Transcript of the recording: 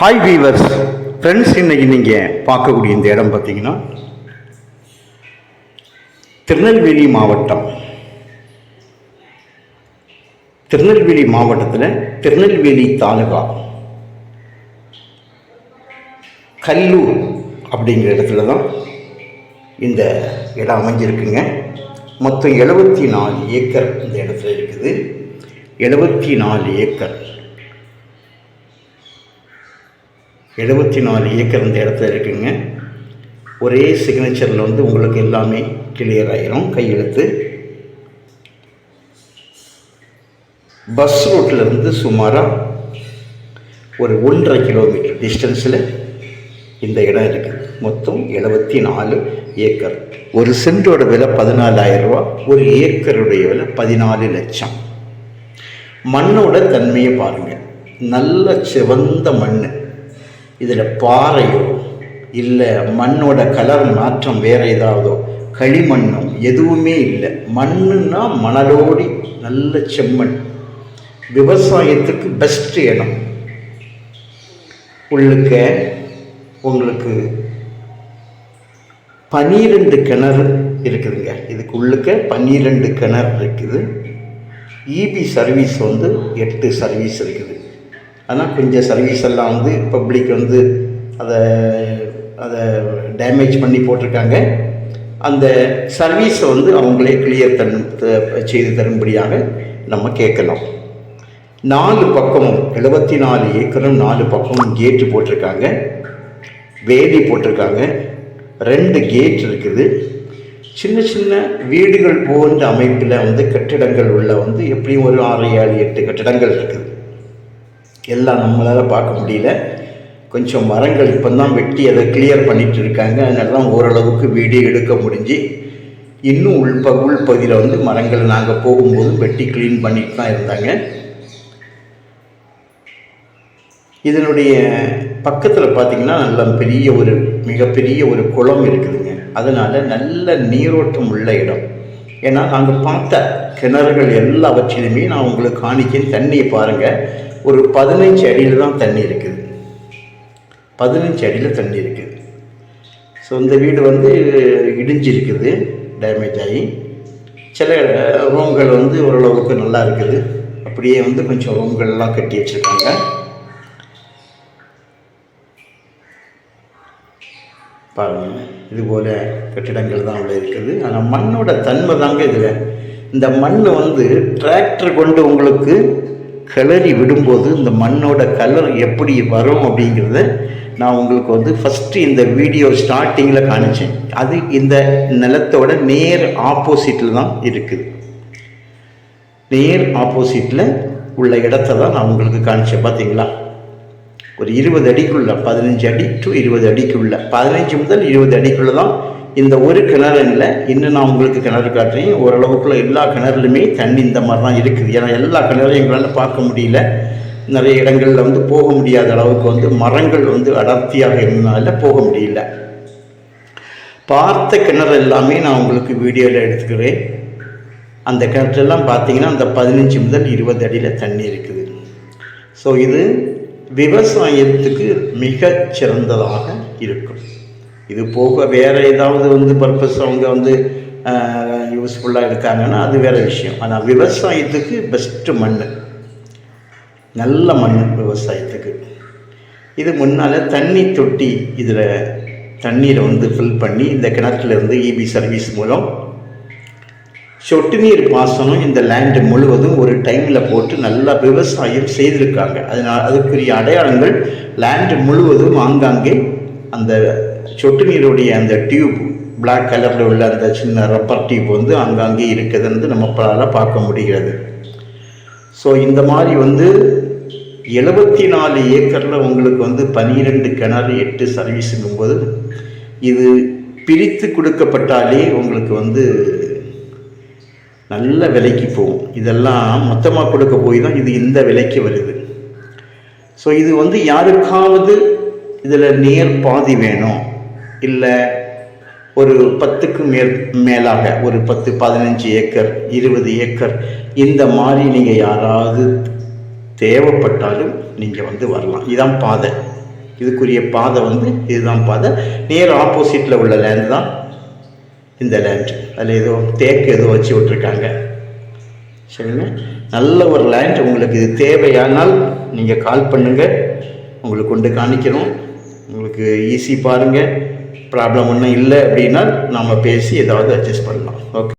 Hi viewers friends இன்னைக்கு நீங்கள் பார்க்கக்கூடிய இந்த இடம் பார்த்தீங்கன்னா திருநெல்வேலி மாவட்டம். திருநெல்வேலி மாவட்டத்தில் திருநெல்வேலி தாலுகா. கல்லூர் அப்படிங்கிற இடத்துல தான் இந்த இடம் அமைஞ்சிருக்குங்க. மொத்தம் எழுபத்தி நாலு ஏக்கர் இந்த இடத்துல இருக்குது. எழுபத்தி நாலு ஏக்கர். எழுபத்தி நாலு ஏக்கர் இந்த இடத்துல இருக்குங்க. ஒரே சிக்னேச்சரில் வந்து உங்களுக்கு எல்லாமே கிளியர் ஆகிரும் கையெழுத்து. பஸ் ரூட்லேருந்து சுமாராக ஒரு ஒன்றரை கிலோமீட்டர் டிஸ்டன்ஸில் இந்த இடம் இருக்குது மொத்தம் எழுபத்தி நாலு ஏக்கர். ஒரு சென்டோட விலை பதினாலாயிரம் ரூபா. ஒரு ஏக்கருடைய விலை பதினாலு லட்சம். மண்ணோட தன்மையை பாருங்கள் நல்ல சிவந்த மண் இதில் பாறையோ இல்லை மண்ணோட கலர் மாற்றம் வேறு ஏதாவதோ களிமண்ணும் எதுவுமே இல்லை. மண்ணுன்னா மணலோடி நல்ல செம்மண். விவசாயத்துக்கு பெஸ்ட் இடம். உள்ளுக்க உங்களுக்கு பன்னிரெண்டு கிணறு இருக்குதுங்க. இதுக்கு உள்ளுக்க பன்னிரெண்டு கிணறு இருக்குது. இபி சர்வீஸ் வந்து எட்டு சர்வீஸ் இருக்குது. ஆனால் கொஞ்சம் சர்வீஸ் எல்லாம் வந்து பப்ளிக் வந்து அதை அதை டேமேஜ் பண்ணி போட்டிருக்காங்க. அந்த சர்வீஸை வந்து அவங்களே கிளியர் தன் த- செய்து தரும்படியாக நம்ம கேட்கலாம். நாலு பக்கமும் எழுபத்தி நாலு ஏக்கரும் நாலு பக்கமும் கேட்டு போட்டிருக்காங்க. வேலி போட்டிருக்காங்க. ரெண்டு கேட் இருக்குது. சின்ன சின்ன வீடுகள் போன்ற அமைப்பில் வந்து கட்டிடங்கள் உள்ள வந்து எப்படியும் ஒரு ஆறு ஏழு எட்டு கட்டிடங்கள் இருக்குது. எல்லாம் நம்மளால் பார்க்க முடியல. கொஞ்சம் மரங்கள் இப்போ தான் வெட்டி அதை கிளியர் பண்ணிட்டு இருக்காங்க அதனால தான் ஓரளவுக்கு வீடியோ எடுக்க முடிஞ்சு இன்னும் உள்ப உள்பகுதியில் வந்து மரங்கள் நாங்கள் போகும்போது வெட்டி க்ளீன் பண்ணிட்டு தான் இருந்தாங்க. இதனுடைய பக்கத்தில் பார்த்தீங்கன்னா நல்ல பெரிய ஒரு மிகப்பெரிய ஒரு குளம் இருக்குதுங்க. அதனால் நல்ல நீரோட்டம் உள்ள இடம். ஏன்னா நாங்கள் பார்த்த கிணறுகள் எல்லாவற்றிலுமே நான் உங்களுக்கு காணிக்கேன் தண்ணியை பாருங்கள் ஒரு பதினஞ்சு அடியில் தான் தண்ணி இருக்குது. பதினஞ்சு அடியில் தண்ணி இருக்குது ஸோ இந்த வீடு வந்து இடிஞ்சிருக்குது டேமேஜ் ஆகி. சில ரூம்கள் வந்து ஓரளவுக்கு நல்லா இருக்குது. அப்படியே வந்து கொஞ்சம் ரூம்கள்லாம் கட்டி வச்சுருக்காங்க. பாருங்கள் இதுபோல் கட்டிடங்கள் தான் உள்ள இருக்குது. ஆனால் மண்ணோட தன்மை தாங்க இதில். இந்த மண் வந்து டிராக்டர் கொண்டு உங்களுக்கு கிளறி விடும்போது இந்த மண்ணோட கலர் எப்படி வரும் அப்படிங்கிறத நான் உங்களுக்கு வந்து ஃபஸ்ட்டு இந்த வீடியோ ஸ்டார்டிங்கில் காணிச்சேன் அது இந்த நிலத்தோட நேர் ஆப்போசிட்டில் தான் இருக்குது. நேர் ஆப்போசிட்டில் உள்ள இடத்த தான் நான் உங்களுக்கு காணிச்சேன் பார்த்தீங்களா ஒரு இருபது அடிக்குள்ள பதினஞ்சு அடி டு இருபது அடிக்குள்ள. பதினஞ்சு முதல் இருபது அடிக்குள்ள தான் இந்த ஒரு கிணறு இல்லை இன்னும் நான் உங்களுக்கு கிணறு காட்டுறேன். ஓரளவுக்குள்ள எல்லா கிணறுலையுமே தண்ணி இந்த மாதிரி தான் இருக்குது. ஏன்னா எல்லா கிணறும் எங்களால் பார்க்க முடியல. நிறைய இடங்களில் வந்து போக முடியாத அளவுக்கு வந்து மரங்கள் வந்து அடர்த்தியாக இருந்தனால போக முடியல. பார்த்த கிணறு எல்லாமே நான் உங்களுக்கு வீடியோவில் எடுத்துக்கிறேன். அந்த கிணற்றெல்லாம் பார்த்தீங்கன்னா அந்த பதினஞ்சு முதல் இருபது அடியில் தண்ணி இருக்குது. ஸோ இது விவசாயத்துக்கு மிகச் சிறந்ததாக இருக்கும். இது போக வேறு ஏதாவது வந்து பர்பஸ் அவங்க வந்து யூஸ்ஃபுல்லாக இருக்காங்கன்னா அது வேறு விஷயம். ஆனால் விவசாயத்துக்கு பெஸ்ட்டு மண். நல்ல மண் விவசாயத்துக்கு. இது முன்னால் தண்ணி தொட்டி இதில் தண்ணீரை வந்து ஃபில் பண்ணி இந்த கிணத்துல இருந்து இபி சர்வீஸ் மூலம் சொட்டு நீர் பாசனம் இந்த லேண்டு முழுவதும் ஒரு டைமில் போட்டு நல்லா விவசாயம் செய்திருக்காங்க. அதனால் அதுக்குரிய அடையாளங்கள் லேண்டு முழுவதும் ஆங்காங்கே அந்த சொட்டு நீருடைய அந்த டியூப் பிளாக் கலரில் உள்ள அந்த சின்ன ரப்பர் டியூப் வந்து அங்கங்கே இருக்குதுன்னு நம்மளால் பார்க்க முடிகிறது. ஸோ இந்த மாதிரி வந்து எழுபத்தி நாலு ஏக்கரில் உங்களுக்கு வந்து பன்னிரெண்டு கிணறு எட்டு சர்வீஸுங்கும்போது இது பிரித்து கொடுக்கப்பட்டாலே உங்களுக்கு வந்து நல்ல விலைக்கு போகும். இதெல்லாம் மொத்தமாக கொடுக்க போய் தான் இது இந்த விலைக்கு வருது. ஸோ இது வந்து யாருக்காவது இதில் நேர் பாதி வேணும். இல்லை ஒரு பத்துக்கு மேல் மேலாக ஒரு பத்து பதினஞ்சு ஏக்கர் இருபது ஏக்கர் இந்த மாதிரி நீங்கள் யாராவது தேவைப்பட்டாலும் நீங்கள் வந்து வரலாம். இதுதான் பாதை. இதுக்குரிய பாதை வந்து இதுதான் பாதை. நேர் ஆப்போசிட்டில் உள்ள லேண்ட் தான் இந்த லேண்ட் அதில் ஏதோ தேக்கு ஏதோ வச்சு விட்ருக்காங்க சரிங்க நல்ல ஒரு லேண்ட் உங்களுக்கு இது தேவையானால் நீங்கள் கால் பண்ணுங்கள் உங்களுக்கு கொண்டு காணிக்கிறோம் உங்களுக்கு ஈஸி பாருங்கள் ப்ராப்ளம் ஒன்றும் இல்லை அப்படின்னா நாம் பேசி ஏதாவது அட்ஜஸ்ட் பண்ணலாம். ஓகே